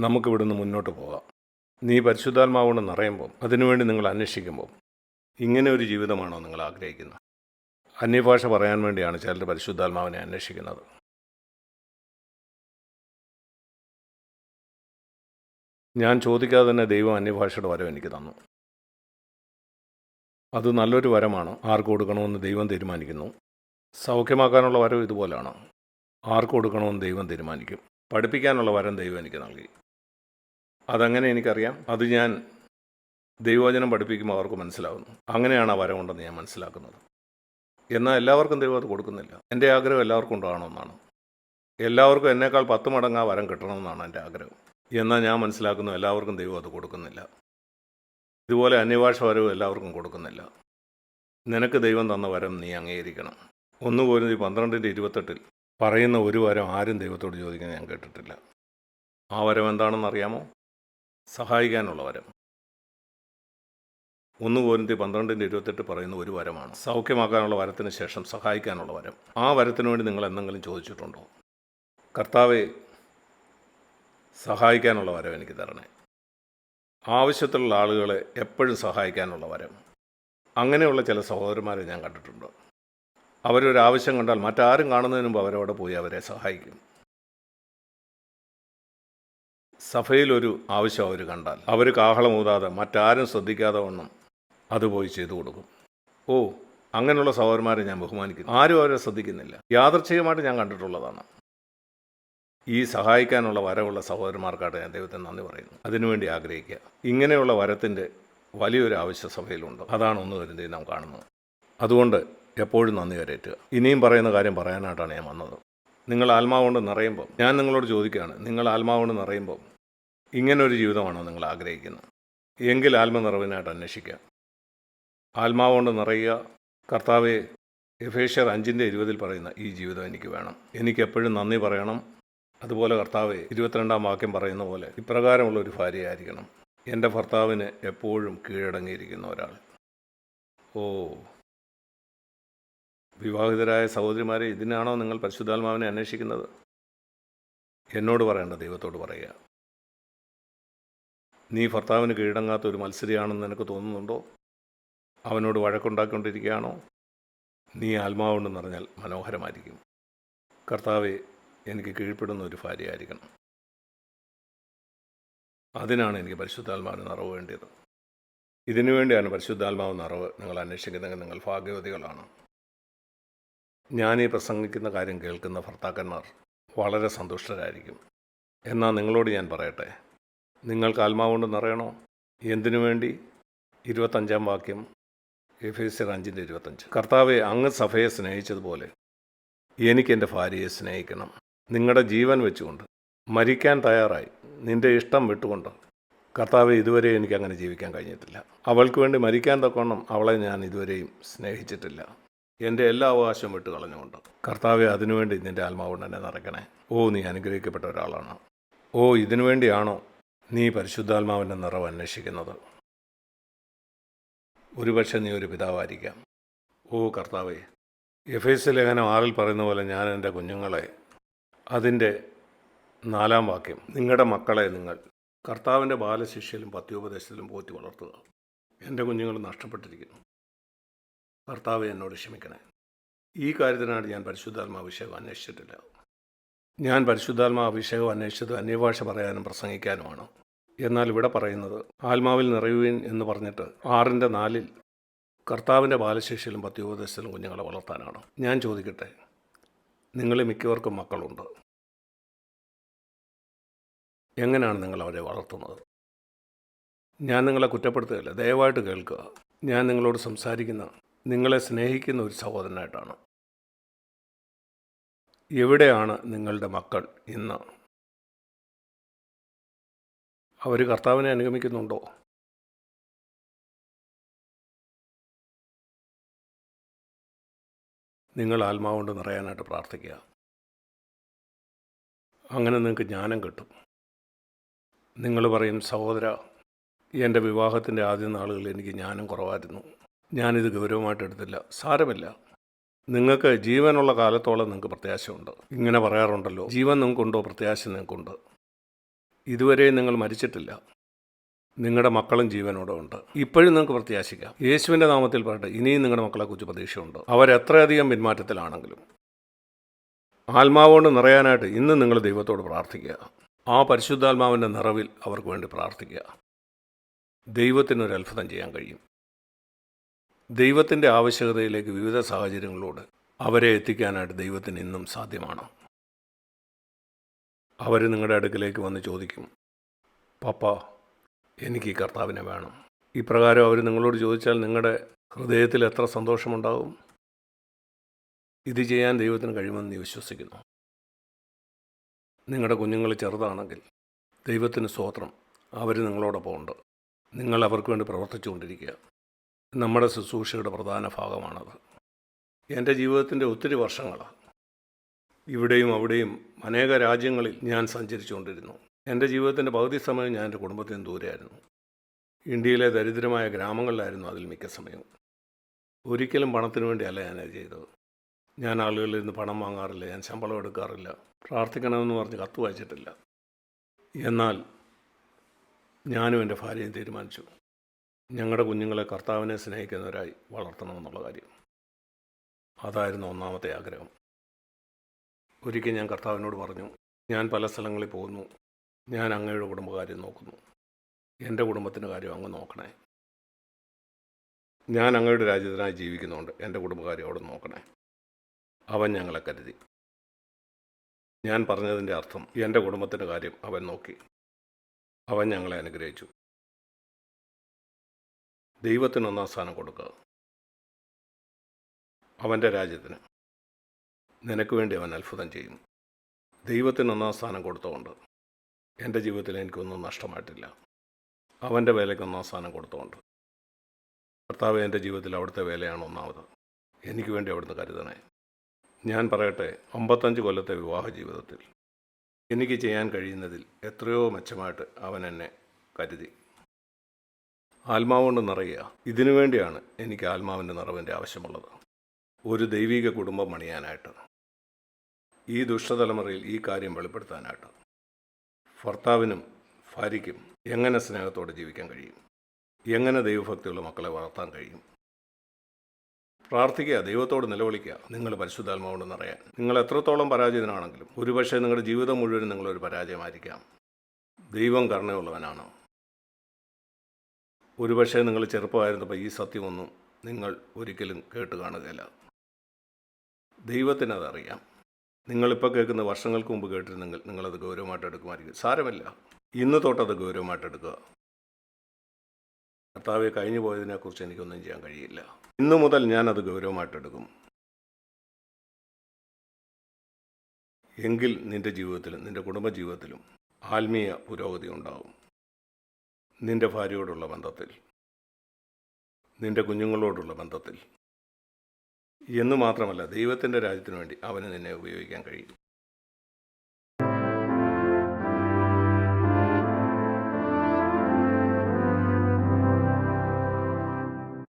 നമുക്കിവിടുന്ന് മുന്നോട്ട് പോകാം. നീ പരിശുദ്ധാത്മാവുകൊണ്ട് നിറയുമ്പോൾ അതിനുവേണ്ടി നിങ്ങൾ അന്വേഷിക്കുമ്പോൾ ഇങ്ങനെ ഒരു ജീവിതമാണോ നിങ്ങൾ ആഗ്രഹിക്കുന്നത്? അന്യഭാഷ പറയാൻ വേണ്ടിയാണ് ചിലർ പരിശുദ്ധാത്മാവിനെ അന്വേഷിക്കുന്നത്. ഞാൻ ചോദിക്കാതെ തന്നെ ദൈവം അന്യഭാഷയുടെ വരം എനിക്ക് തന്നു. അത് നല്ലൊരു വരമാണ്? ആർക്ക് കൊടുക്കണമെന്ന് ദൈവം തീരുമാനിക്കുന്നു. സൗഖ്യമാക്കാനുള്ള വരം ഇതുപോലെയാണ്. ആർക്ക് കൊടുക്കണമെന്ന് ദൈവം തീരുമാനിക്കും. പഠിപ്പിക്കാനുള്ള വരം ദൈവം എനിക്ക് നൽകി. അതങ്ങനെ എനിക്കറിയാം. അത് ഞാൻ ദൈവവചനം പഠിപ്പിക്കുമ്പോൾ അവർക്ക് മനസ്സിലാവുന്നു. അങ്ങനെയാണ് ആ വരം ഉണ്ടെന്ന് ഞാൻ മനസ്സിലാക്കുന്നത്. എന്നാൽ എല്ലാവർക്കും ദൈവം അത് കൊടുക്കുന്നില്ല. എന്റെ ആഗ്രഹം എല്ലാവർക്കും ഉണ്ടാകണമെന്നാണ് എല്ലാവർക്കും എന്നേക്കാൾ പത്ത് മടങ്ങ് ആ വരം കിട്ടണമെന്നാണ് എന്റെ ആഗ്രഹം. എന്നാൽ ഞാൻ മനസ്സിലാക്കുന്നു എല്ലാവർക്കും ദൈവം അത് കൊടുക്കുന്നില്ല. ഇതുപോലെ അന്യഭാഷ വരവ് എല്ലാവർക്കും കൊടുക്കുന്നില്ല. നിനക്ക് ദൈവം തന്ന വരം നീ അംഗീകരിക്കണം. ഒന്നുപോലും ഈ പന്ത്രണ്ടിന്റെ ഇരുപത്തെട്ടിൽ പറയുന്ന ഒരു വരം ആരും ദൈവത്തോട് ചോദിക്കാൻ ഞാൻ കേട്ടിട്ടില്ല. ആ വരം എന്താണെന്ന് അറിയാമോ? സഹായിക്കാനുള്ള വരം ഒന്ന് പോരിന്തി പന്ത്രണ്ടിന്റെ ഇരുപത്തെട്ട് പറയുന്ന ഒരു വരമാണ്. സൗഖ്യമാക്കാനുള്ള വരത്തിന് ശേഷം സഹായിക്കാനുള്ള വരം ആ വരത്തിന് വേണ്ടി നിങ്ങൾ എന്തെങ്കിലും ചോദിച്ചിട്ടുണ്ടോ? കർത്താവെ സഹായിക്കാനുള്ള വരം എനിക്ക് തരണേ. ആവശ്യത്തിലുള്ള ആളുകളെ എപ്പോഴും സഹായിക്കാനുള്ള വരം. അങ്ങനെയുള്ള ചില സഹോദരന്മാരെ ഞാൻ കണ്ടിട്ടുണ്ട്. അവരൊരു ആവശ്യം കണ്ടാൽ മറ്റാരും കാണുന്നതിന് മുമ്പ് അവരവിടെ പോയി അവരെ സഹായിക്കും. സഭയിലൊരു ആവശ്യം അവർ കണ്ടാൽ അവർ കാഹളമൂതാതെ മറ്റാരും ശ്രദ്ധിക്കാതെ വണ്ണം അത് പോയി ചെയ്തു കൊടുക്കും. ഓ അങ്ങനെയുള്ള സഹോദരന്മാരെ ഞാൻ ബഹുമാനിക്കുന്നു. ആരും അവരെ ശ്രദ്ധിക്കുന്നില്ല. യാദർച്ഛികമായിട്ട് ഞാൻ കണ്ടിട്ടുള്ളതാണ്. ഈ സഹായിക്കാനുള്ള വരവുള്ള സഹോദരന്മാർക്കായിട്ട് ഞാൻ ദൈവത്തിന് നന്ദി പറയുന്നു. അതിനുവേണ്ടി ആഗ്രഹിക്കുക. ഇങ്ങനെയുള്ള വരത്തിന്റെ വലിയൊരു ആവശ്യ സഭയിലുണ്ട്. അതാണ് ഒന്ന് വരുന്നത് നാം കാണുന്നത്. അതുകൊണ്ട് എപ്പോഴും നന്ദി കരയറ്റുക. ഇനിയും പറയുന്ന കാര്യം പറയാനായിട്ടാണ് ഞാൻ വന്നത്. നിങ്ങൾ ആത്മാവുകൊണ്ട് നിറയുമ്പോൾ ഞാൻ നിങ്ങളോട് ചോദിക്കുകയാണ് നിങ്ങൾ ആത്മാവുകൊണ്ട് നിറയുമ്പോൾ ഇങ്ങനൊരു ജീവിതമാണോ നിങ്ങൾ ആഗ്രഹിക്കുന്നത്? എങ്കിൽ ആത്മനിറവിനായിട്ട് അന്വേഷിക്കുക. ആത്മാവുകൊണ്ട് നിറയുക. കർത്താവെ എഫേഷ്യർ അഞ്ചിന്റെ ഇരുപതിൽ പറയുന്ന ഈ ജീവിതം എനിക്ക് വേണം. എനിക്ക് എപ്പോഴും നന്ദി പറയണം. അതുപോലെ കർത്താവെ ഇരുപത്തിരണ്ടാം വാക്യം പറയുന്ന പോലെ ഇപ്രകാരമുള്ള ഒരു ഭാര്യയായിരിക്കണം. എന്റെ ഭർത്താവിന് എപ്പോഴും കീഴടങ്ങിയിരിക്കുന്ന ഒരാൾ. ഓ. വിവാഹിതരായ സഹോദരിമാരെ ഇതിനാണോ നിങ്ങൾ പരിശുദ്ധാത്മാവിനെ അന്വേഷിക്കുന്നത്? എന്നോട് പറയേണ്ട ദൈവത്തോട് പറയുക. നീ ഭർത്താവിന് കീഴടങ്ങാത്ത ഒരു മത്സരിയാണെന്ന് നിനക്ക് തോന്നുന്നുണ്ടോ? അവനോട് വഴക്കുണ്ടാക്കിക്കൊണ്ടിരിക്കുകയാണോ? നീ ആത്മാവുണ്ടെന്ന് പറഞ്ഞാൽ മനോഹരമായിരിക്കും. കർത്താവെ എനിക്ക് കീഴ്പ്പെടുന്ന ഒരു ഭാര്യയായിരിക്കണം. അതിനാണ് എനിക്ക് പരിശുദ്ധാത്മാവിന് നിറവ് വേണ്ടിയത്. ഇതിനു വേണ്ടിയാണ് പരിശുദ്ധാത്മാവ് നിറവ്. നിങ്ങൾ അന്വേഷിക്കുന്നതെങ്കിൽ നിങ്ങൾ ഭാഗ്യവതികളാണ്. ഈ പ്രസംഗിക്കുന്ന കാര്യം കേൾക്കുന്ന ഭർത്താക്കന്മാർ വളരെ സന്തുഷ്ടരായിരിക്കും. എന്നാൽ നിങ്ങളോട് ഞാൻ പറയട്ടെ നിങ്ങൾക്ക് ആത്മാവുകൊണ്ട് നിറയണോ എന്തിനു വേണ്ടി? ഇരുപത്തഞ്ചാം വാക്യം എഫേസ്യർ അഞ്ചിന്റെ ഇരുപത്തഞ്ച്. കർത്താവെ അങ്ങ് സഭയെ സ്നേഹിച്ചതുപോലെ എനിക്ക് എന്റെ ഭാര്യയെ സ്നേഹിക്കണം. നിങ്ങളുടെ ജീവൻ വെച്ചുകൊണ്ട് മരിക്കാൻ തയ്യാറായി. നിന്റെ ഇഷ്ടം വിട്ടുകൊണ്ട് കർത്താവെ ഇതുവരെ എനിക്ക് അങ്ങനെ ജീവിക്കാൻ കഴിഞ്ഞിട്ടില്ല. അവൾക്ക് വേണ്ടി മരിക്കാൻ തക്കോണം അവളെ ഞാൻ ഇതുവരെയും സ്നേഹിച്ചിട്ടില്ല. എന്റെ എല്ലാ അവകാശവും വിട്ട് കളഞ്ഞുകൊണ്ട്. കർത്താവെ അതിനുവേണ്ടി നിന്റെ ആത്മാവുകൊണ്ട് എന്നെ നിറയ്ക്കണേ. ഓ നീ അനുഗ്രഹിക്കപ്പെട്ട ഒരാളാണ്. ഓ ഇതിനു വേണ്ടിയാണോ നീ പരിശുദ്ധാത്മാവിന്റെ നിറവ് അന്വേഷിക്കുന്നത്. ഒരുപക്ഷെ നീ ഒരു പിതാവായിരിക്കാം. ഓ കർത്താവേ എഫ് എസ് ലേഖനം ആറിൽ പറയുന്ന പോലെ ഞാൻ എന്റെ കുഞ്ഞുങ്ങളെ അതിന്റെ നാലാം വാക്യം നിങ്ങളുടെ മക്കളെ നിങ്ങൾ കർത്താവിന്റെ ബാലശിഷ്യയിലും പത്യോപദേശത്തിലും പോറ്റി വളർത്തുക. എന്റെ കുഞ്ഞുങ്ങൾ നഷ്ടപ്പെട്ടിരിക്കുന്നു. കർത്താവ് എന്നോട് ക്ഷമിക്കണേ. ഈ കാര്യത്തിനാണ് ഞാൻ പരിശുദ്ധാത്മാ അഭിഷേകം അന്വേഷിച്ചിട്ടില്ല. ഞാൻ പരിശുദ്ധാത്മാ അഭിഷേകം അന്വേഷിച്ചത് അന്യഭാഷ പറയാനും പ്രസംഗിക്കാനുമാണ്. എന്നാൽ ഇവിടെ പറയുന്നത് ആത്മാവിൽ നിറയുവിൻ എന്ന് പറഞ്ഞിട്ട് ആറിന്റെ നാലിൽ കർത്താവിന്റെ ബാലശേഷിയിലും പത്യോപദേശത്തിലും കുഞ്ഞുങ്ങളെ വളർത്താനാണ്. ഞാൻ ചോദിക്കട്ടെ നിങ്ങളിൽ മിക്കവർക്കും മക്കളുണ്ട്. എങ്ങനെയാണ് നിങ്ങൾ അവരെ വളർത്തുന്നത്? ഞാൻ നിങ്ങളെ കുറ്റപ്പെടുത്തുകയില്ല ദയവായിട്ട് കേൾക്കുക. ഞാൻ നിങ്ങളോട് സംസാരിക്കുന്ന നിങ്ങളെ സ്നേഹിക്കുന്ന ഒരു സഹോദരനായിട്ടാണ്. എവിടെയാണ് നിങ്ങളുടെ മക്കൾ ഇന്ന്? അവർ കർത്താവിനെ അനുഗമിക്കുന്നുണ്ടോ? നിങ്ങൾ ആത്മാവുകൊണ്ട് നിറയാനായിട്ട് പ്രാർത്ഥിക്കുക. അങ്ങനെ നിങ്ങൾക്ക് ജ്ഞാനം കിട്ടും. നിങ്ങൾ പറയും സഹോദര എന്റെ വിവാഹത്തിന്റെ ആദ്യ നാളുകളിൽ എനിക്ക് ജ്ഞാനം കുറവായിരുന്നു. ഞാനിത് ഗൗരവമായിട്ട് എടുത്തില്ല സാരമില്ല. നിങ്ങൾക്ക് ജീവനുള്ള കാലത്തോളം നിങ്ങൾക്ക് പ്രത്യാശയുണ്ട്. ഇങ്ങനെ പറയാറുണ്ടല്ലോ ജീവൻ നിങ്ങൾക്കുണ്ടോ പ്രത്യാശ നിങ്ങൾക്കുണ്ട് ഇതുവരെ നിങ്ങൾ മരിച്ചിട്ടില്ല. നിങ്ങളുടെ മക്കളും ജീവനോടെ ഉണ്ട്. ഇപ്പോഴും നിങ്ങൾക്ക് പ്രത്യാശിക്കാം. യേശുവിന്റെ നാമത്തിൽ പറയട്ടെ ഇനിയും നിങ്ങളുടെ മക്കളെക്കുറിച്ച് പ്രതീക്ഷയുണ്ട്. അവരെത്രയധികം പിന്മാറ്റത്തിലാണെങ്കിലും. ആത്മാവോട് നിറയാനായിട്ട് ഇന്ന് നിങ്ങൾ ദൈവത്തോട് പ്രാർത്ഥിക്കുക. ആ പരിശുദ്ധാത്മാവിന്റെ നിറവിൽ അവർക്ക് വേണ്ടി പ്രാർത്ഥിക്കുക. ദൈവത്തിനൊരു അത്ഭുതം ചെയ്യാൻ കഴിയും. ദൈവത്തിന്റെ ആവശ്യകതയിലേക്ക് വിവിധ സാഹചര്യങ്ങളോട് അവരെ എത്തിക്കാനായിട്ട് ദൈവത്തിന് ഇന്നും സാധ്യമാണ്? അവർ നിങ്ങളുടെ അടുക്കിലേക്ക് വന്ന് ചോദിക്കും പപ്പ എനിക്ക് ഈ കർത്താവിനെ വേണം. ഇപ്രകാരം അവർ നിങ്ങളോട് ചോദിച്ചാൽ നിങ്ങളുടെ ഹൃദയത്തിൽ എത്ര സന്തോഷമുണ്ടാകും ഇത് ചെയ്യാൻ ദൈവത്തിന് കഴിയുമെന്ന് വിശ്വസിക്കുന്നു. നിങ്ങളുടെ കുഞ്ഞുങ്ങൾ ചെറുതാണെങ്കിൽ ദൈവത്തിന് സ്വോത്രം അവർ നിങ്ങളോടൊപ്പം ഉണ്ട് നിങ്ങൾ അവർക്ക് വേണ്ടി പ്രവർത്തിച്ചുകൊണ്ടിരിക്കുക. നമ്മുടെ ശുശ്രൂഷയുടെ പ്രധാന ഭാഗമാണത്. എന്റെ ജീവിതത്തിന്റെ ഒത്തിരി വർഷങ്ങളാണ് ഇവിടെയും അവിടെയും അനേക രാജ്യങ്ങളിൽ ഞാൻ സഞ്ചരിച്ചുകൊണ്ടിരുന്നു. എന്റെ ജീവിതത്തിന്റെ പകുതി സമയം ഞാൻ എന്റെ കുടുംബത്തിൽ നിന്ന് ദൂരെയായിരുന്നു. ഇന്ത്യയിലെ ദരിദ്രമായ ഗ്രാമങ്ങളിലായിരുന്നു അതിൽ മിക്ക സമയവും. ഒരിക്കലും പണത്തിന് വേണ്ടിയല്ല ഞാനത് ചെയ്തത്. ഞാൻ ആളുകളിൽ നിന്ന് പണം വാങ്ങാറില്ല ഞാൻ ശമ്പളം എടുക്കാറില്ല പ്രാർത്ഥിക്കണമെന്ന് പറഞ്ഞ് കത്ത് വായിച്ചിട്ടില്ല. എന്നാൽ ഞാനും എന്റെ ഭാര്യയും തീരുമാനിച്ചു. ഞങ്ങളുടെ കുഞ്ഞുങ്ങളെ കർത്താവിനെ സ്നേഹിക്കുന്നവരായി വളർത്തണമെന്നുള്ള കാര്യം. അതായിരുന്നു ഒന്നാമത്തെ ആഗ്രഹം. ഒരിക്കൽ ഞാൻ കർത്താവിനോട് പറഞ്ഞു ഞാൻ പല സ്ഥലങ്ങളിൽ പോകുന്നു. ഞാൻ അങ്ങയുടെ കുടുംബകാര്യം നോക്കുന്നു. എന്റെ കുടുംബത്തിന്റെ കാര്യം അങ്ങ് നോക്കണേ. ഞാൻ അങ്ങയുടെ രാജ്യത്തിനായി ജീവിക്കുന്നുണ്ട് എന്റെ കുടുംബകാര്യം അവിടെ നോക്കണേ. അവൻ ഞങ്ങളെ കരുതി. ഞാൻ പറഞ്ഞതിന്റെ അർത്ഥം എന്റെ കുടുംബത്തിന്റെ കാര്യം അവൻ നോക്കി. അവൻ ഞങ്ങളെ അനുഗ്രഹിച്ചു. ദൈവത്തിന് ഒന്നാം സ്ഥാനം കൊടുക്കുക. അവന്റെ രാജ്യത്തിന്. നിനക്ക് വേണ്ടി അവൻ അത്ഭുതം ചെയ്യും ദൈവത്തിന് ഒന്നാം സ്ഥാനം കൊടുത്തുകൊണ്ട് എന്റെ ജീവിതത്തിൽ എനിക്കൊന്നും നഷ്ടമായിട്ടില്ല. അവന്റെ വേലയ്ക്ക് ഒന്നാം സ്ഥാനം കൊടുത്തുകൊണ്ട് കർത്താവ് എന്റെ ജീവിതത്തിൽ അവിടുത്തെ വേലയാണ് ഒന്നാമത്. എനിക്ക് വേണ്ടി അവിടുന്ന് കരുതണേ. ഞാൻ പറയട്ടെ അമ്പത്തഞ്ച് കൊല്ലത്തെ വിവാഹ ജീവിതത്തിൽ എനിക്ക് ചെയ്യാൻ കഴിയുന്നതിൽ എത്രയോ മെച്ചമായിട്ട് അവൻ എന്നെ കരുതി. ആത്മാവുകൊണ്ട് നിറയുക. ഇതിനു വേണ്ടിയാണ് എനിക്ക് ആത്മാവിന്റെ നിറവിന്റെ ആവശ്യമുള്ളത്. ഒരു ദൈവിക കുടുംബം പണിയാനായിട്ട്. ഈ ദുഷ്ടതലമുറയിൽ ഈ കാര്യം വെളിപ്പെടുത്താനായിട്ട്. ഭർത്താവിനും ഭാര്യയ്ക്കും എങ്ങനെ സ്നേഹത്തോടെ ജീവിക്കാൻ കഴിയും? എങ്ങനെ ദൈവഭക്തിയുള്ള മക്കളെ വളർത്താൻ കഴിയും? പ്രാർത്ഥിക്കുക ദൈവത്തോട് നിലവിളിക്കുക നിങ്ങൾ പരിശുദ്ധാത്മാവോട് നിറയാൻ. നിങ്ങൾ എത്രത്തോളം പരാജയനാണെങ്കിലും ഒരുപക്ഷെ നിങ്ങളുടെ ജീവിതം മുഴുവൻ നിങ്ങളൊരു പരാജയമായിരിക്കാം. ദൈവം കരുണയുള്ളവനാണ്. ഒരുപക്ഷെ നിങ്ങൾ ചെറുപ്പമായിരുന്നപ്പോൾ ഈ സത്യമൊന്നും നിങ്ങൾ ഒരിക്കലും കേട്ട് കാണുകയില്ല. ദൈവത്തിനതറിയാം നിങ്ങളിപ്പോൾ കേൾക്കുന്ന വർഷങ്ങൾക്ക് മുമ്പ് കേട്ടിരുന്നെങ്കിൽ നിങ്ങളത് ഗൗരവമായിട്ട് എടുക്കുമായിരിക്കും. സാരമില്ല. ഇന്ന് തൊട്ടത് ഗൗരവമായിട്ട് എടുക്കുക. കർത്താവെ കഴിഞ്ഞു പോയതിനെക്കുറിച്ച് എനിക്കൊന്നും ചെയ്യാൻ കഴിയില്ല. ഇന്നു മുതൽ ഞാനത് ഗൗരവമായിട്ട് എടുക്കും. എങ്കിൽ നിന്റെ ജീവിതത്തിലും നിന്റെ കുടുംബജീവിതത്തിലും ആത്മീയ പുരോഗതി ഉണ്ടാവും. നിന്റെ ഭാര്യയോടുള്ള ബന്ധത്തിൽ നിന്റെ കുഞ്ഞുങ്ങളോടുള്ള ബന്ധത്തിൽ. എന്നു മാത്രമല്ല ദൈവത്തിന്റെ രാജ്യത്തിനു വേണ്ടി അവന് നിന്നെ ഉപയോഗിക്കാൻ കഴിയും.